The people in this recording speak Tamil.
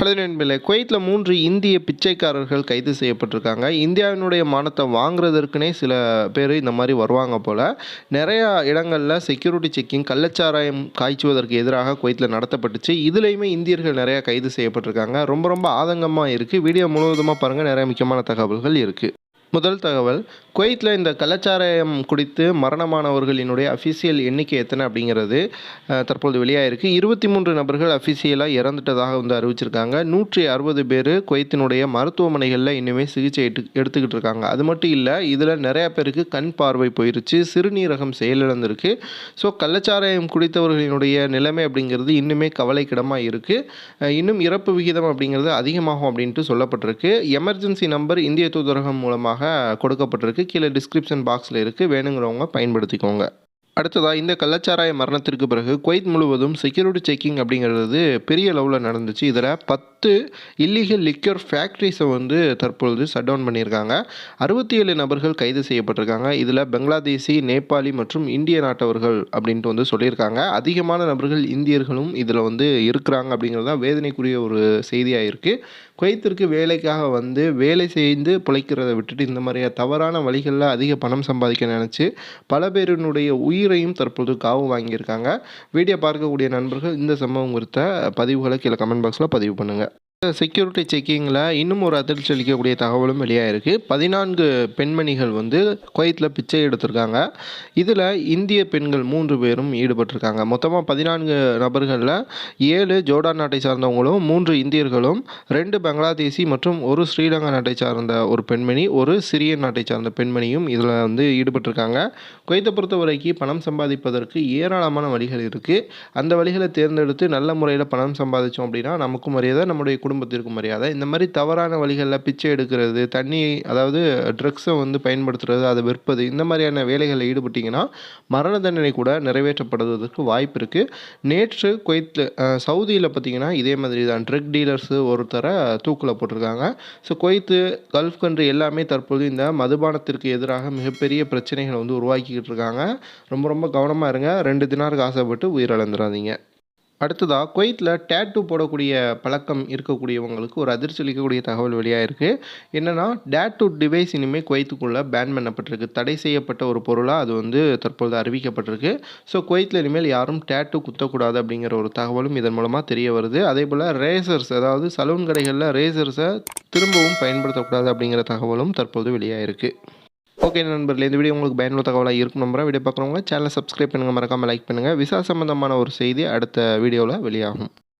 பல நண்பர்களே குவைத்தில் மூன்று இந்திய பிச்சைக்காரர்கள் கைது செய்யப்பட்டிருக்காங்க. இந்தியாவினுடைய மானத்தை வாங்குறதற்குனே சில பேர் இந்த மாதிரி வருவாங்க போல். நிறையா இடங்களில் செக்யூரிட்டி செக்கிங் கள்ளச்சாராயம் காய்ச்சுவதற்கு எதிராக குவைத்தில் நடத்தப்பட்டுச்சு. இதுலேயுமே இந்தியர்கள் நிறையா கைது செய்யப்பட்டிருக்காங்க. ரொம்ப ரொம்ப ஆதங்கமாக இருக்குது வீடியோ முழுவதுமாக பாருங்கள் நிறைய முக்கியமான தகவல்கள் இருக்குது முதல் தகவல் குவைத்தில் இந்த கலாச்சாரம் குடித்து மரணமானவர்களினுடைய அஃபிஷியல் எண்ணிக்கை எத்தனை அப்படிங்கிறது தற்போது வெளியாகிருக்கு இருபத்தி மூன்று நபர்கள் அஃபிஷியலாக இறந்துட்டதாக வந்து அறிவிச்சிருக்காங்க. நூற்றி அறுபது பேர் குவைத்தினுடைய மருத்துவமனைகளில் இன்னுமே சிகிச்சை எட்டு எடுத்துக்கிட்டு இருக்காங்க. அது மட்டும் இல்லை இதில் நிறையா பேருக்கு கண் பார்வை போயிருச்சு சிறுநீரகம் செயலிழந்திருக்கு. ஸோ கள்ளச்சாராயம் குடித்தவர்களினுடைய நிலைமை அப்படிங்கிறது இன்னுமே கவலைக்கிடமாக இருக்குது இன்னும் இறப்பு விகிதம் அப்படிங்கிறது அதிகமாகும் அப்படின்ட்டு சொல்லப்பட்டிருக்கு. எமர்ஜென்சி நம்பர் இந்திய தூதரகம் மூலமாக கொடுக்கப்பட்டிருக்கு. கீழே டிஸ்கிரிப்ஷன் பாக்ஸில் இருக்குது வேணுங்கிறவங்க பயன்படுத்திக்கோங்க. அடுத்ததாக இந்த கள்ளச்சாராய மரணத்திற்கு பிறகு குவைத் முழுவதும் செக்யூரிட்டி செக்கிங் அப்படிங்கிறது பெரிய லெவலில் நடந்துச்சு. இதில் பத்து இல்லீகல் லிக்யூர் ஃபேக்ட்ரிஸை வந்து தற்பொழுது ஷட் டவுன் பண்ணியிருக்காங்க. அறுபத்தி ஏழு நபர்கள் கைது செய்யப்பட்டிருக்காங்க. இதில் பங்களாதேசி நேபாளி மற்றும் இந்திய நாட்டவர்கள் அப்படின்ட்டு வந்து சொல்லியிருக்காங்க. அதிகமான நபர்கள் இந்தியர்களும் இதில் வந்து இருக்கிறாங்க அப்படிங்கிறது தான் வேதனைக்குரிய ஒரு செய்தியாக இருக்குது குவைத்திற்கு வேலைக்காக வந்து வேலை செய்து பிழைக்கிறத விட்டுட்டு இந்த மாதிரியான தவறான வழிகளில் அதிக பணம் சம்பாதிக்க நினச்சி பல பேரினுடைய உயிரையும் தற்போது காவு வாங்கியிருக்காங்க. வீடியோ பார்க்கக்கூடிய நண்பர்கள் இந்த சம்பவம் குறித்த பதிவுகளை கீழே கமெண்ட் பாக்ஸில் பதிவு பண்ணுங்கள் செக்யூரிட்டி செக்கிங்கில் இன்னும் ஒரு அதிர்ச்சி அளிக்கக்கூடிய தகவலும் வெளியாயிருக்கு. பதினான்கு பெண்மணிகள் வந்து குவைத்தில் பிச்சை எடுத்திருக்காங்க. இதில் இந்திய பெண்கள் மூன்று பேரும் ஈடுபட்டிருக்காங்க. மொத்தமாக பதினான்கு நபர்களில் ஏழு ஜோர்டான் நாட்டை சார்ந்தவங்களும் மூன்று இந்தியர்களும் ரெண்டு பங்களாதேசி மற்றும் ஒரு ஸ்ரீலங்கா நாட்டை சார்ந்த ஒரு பெண்மணி ஒரு சிரியன் நாட்டை சார்ந்த பெண்மணியும் இதில் வந்து ஈடுபட்டிருக்காங்க. குவைத்தை பொறுத்த வரைக்கும் பணம் சம்பாதிப்பதற்கு ஏராளமான வழிகள் இருக்குது அந்த வழிகளை தேர்ந்தெடுத்து நல்ல முறையில் பணம் சம்பாதிச்சோம் அப்படின்னா நமக்கும் மரியாதை நம்முடைய குடும்பத்திற்கும் மரியாதை. இந்த மாதிரி தவறான வழிகளில் பிச்சை எடுக்கிறது தண்ணி அதாவது ட்ரக்ஸை வந்து பயன்படுத்துறது அதை விற்பது இந்த மாதிரியான வேலைகளில் ஈடுபட்டிங்கன்னா மரண தண்டனை கூட நிறைவேற்றப்படுவதற்கு வாய்ப்பு இருக்குது நேற்று குவைத்தில் சவுதியில் பார்த்தீங்கன்னா இதே மாதிரி தான். ட்ரக் டீலர்ஸு ஒருத்தரை தூக்கில் போட்டிருக்காங்க. ஸோ குவைத்து கல்ஃப் கண்ட்ரி எல்லாமே தற்போது இந்த மதுபானத்திற்கு எதிராக மிகப்பெரிய பிரச்சனைகளை வந்து உருவாக்கிக்கிட்டு இருக்காங்க. ரொம்ப ரொம்ப கவனமாக இருங்க. ரெண்டு தினாருக்கு ஆசைப்பட்டு உயிரிழந்துடாதீங்க அடுத்ததாக குவைத்தில் டேட்டு போடக்கூடிய பழக்கம் இருக்கக்கூடியவங்களுக்கு ஒரு அதிர்ச்சி அளிக்கக்கூடிய தகவல் வெளியாக இருக்குது என்னென்னா டேட்டு டிவைஸ் இனிமேல் குவைத்துக்குள்ளே பேன் பண்ணப்பட்டிருக்கு. தடை செய்யப்பட்ட ஒரு பொருளாக அது வந்து தற்பொழுது அறிவிக்கப்பட்டிருக்கு. ஸோ குவைத்தில் இனிமேல் யாரும் டேட்டு குத்தக்கூடாது அப்படிங்கிற ஒரு தகவலும் இதன் மூலமாக தெரிய வருது. அதே போல் ரேசர்ஸ் அதாவது சலூன் கடைகளில் ரேசர்ஸை திரும்பவும் பயன்படுத்தக்கூடாது அப்படிங்கிற தகவலும் தற்போது வெளியாக இருக்குது ஓகே நண்பர்களே இந்த வீடியோ உங்களுக்கு பயனுள்ள தகவலாக இருக்கும் நம்புறேன். வீடியோ பார்க்குறவங்க சேனலை சப்ஸ்கிரைப் பண்ணுங்கள் மறக்காமல் லைக் பண்ணுங்கள் விசா சம்பந்தமான ஒரு செய்தி அடுத்த வீடியோவில் வெளியாகும்.